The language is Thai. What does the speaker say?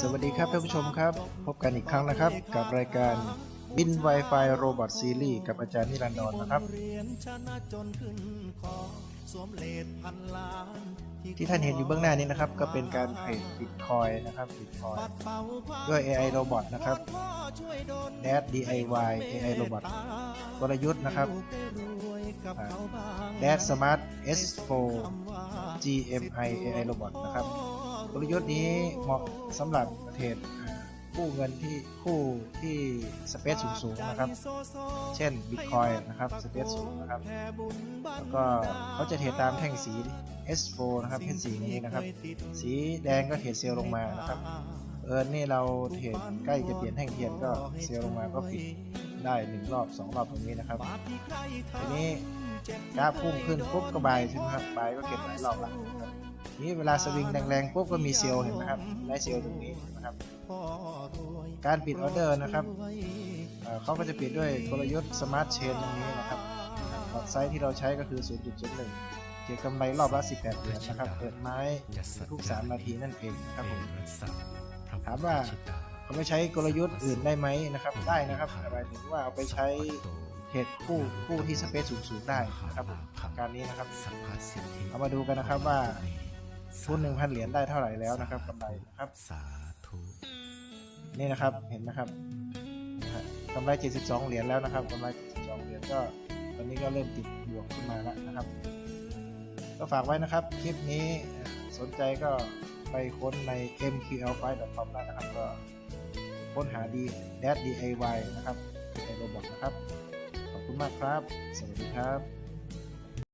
สวัสดีครับท่านผู้ชมครับ พบกันอีกครั้งนะครับ กับรายการบิน Wi-Fi Robot Series กับอาจารย์นิรันดรนะครับ ที่ท่านเห็นอยู่เบื้องหน้านี้นะครับ ก็เป็นการเทรดบิตคอยนะครับบิตคอยด้วย AI Robot นะครับ Dash DIY AI Robot กลยุทธ์นะครับ Dash Smart S4 GMI AI Robot นะครับ กลยุทธ์นี้เหมาะสำหรับเทรดคู่เงินที่คู่ที่สเปซสูงๆนะครับ เช่น Bitcoin นะครับสเปซสูงนะครับ แล้วก็เขาจะเทรดตามแท่งสี S4 นะครับแท่งสีนี้นะครับ สีแดงก็เทรดเซลล์ลงมานะครับ เออนี่เราเทรดใกล้จะเปลี่ยนแท่งเทียนก็เซลล์ลงมาก็ปิดได้หนึ่งรอบสองรอบตรงนี้นะครับ ทีนี้กราฟพุ่งขึ้นปุ๊บก็บายใช่ไหมครับบายก็เก็บหลายรอบละนะครับ นี่เวลาสวิงแรงๆปุ๊บก็มีเซลเห็นไหมครับได้เซลตรงนี้นะครับ การปิดออเดอร์นะครับเขาก็จะปิดด้วยกลยุทธ์สมาร์ทเชนตรงนี้นะครับพอร์ตไซส์ที่เราใช้ก็คือ 0.01 เก็บกำไรรอบละ 18 เหรียญนะครับ เปิดไม้ทุก 3 นาทีนั่นเองนะครับผมถามว่าเขาไม่ใช้กลยุทธ์อื่นได้ไหมนะครับ ได้นะครับหมายถึงว่าเอาไปใช้เทรดคู่คู่ที่สเปซสูงๆได้นะครับ การนี้นะครับเอามาดูกันนะครับว่า ทุน1,000เหรียญได้เท่าไหร่แล้วนะครับกำไรนะครับสาธุนี่นะครับเห็นไหมครับนะฮะกำไร 72 เหรียญแล้วนะครับกำไร 72 เหรียญก็ตอนนี้ก็เริ่มติดบวกขึ้นมาแล้วนะครับ ก็ฝากไว้นะครับ คลิปนี้สนใจก็ไปค้นใน mql5.com ได้นะครับ ก็ค้นหาดี dash diy นะครับในโรบอทนะครับ ขอบคุณมากครับ สวัสดีครับ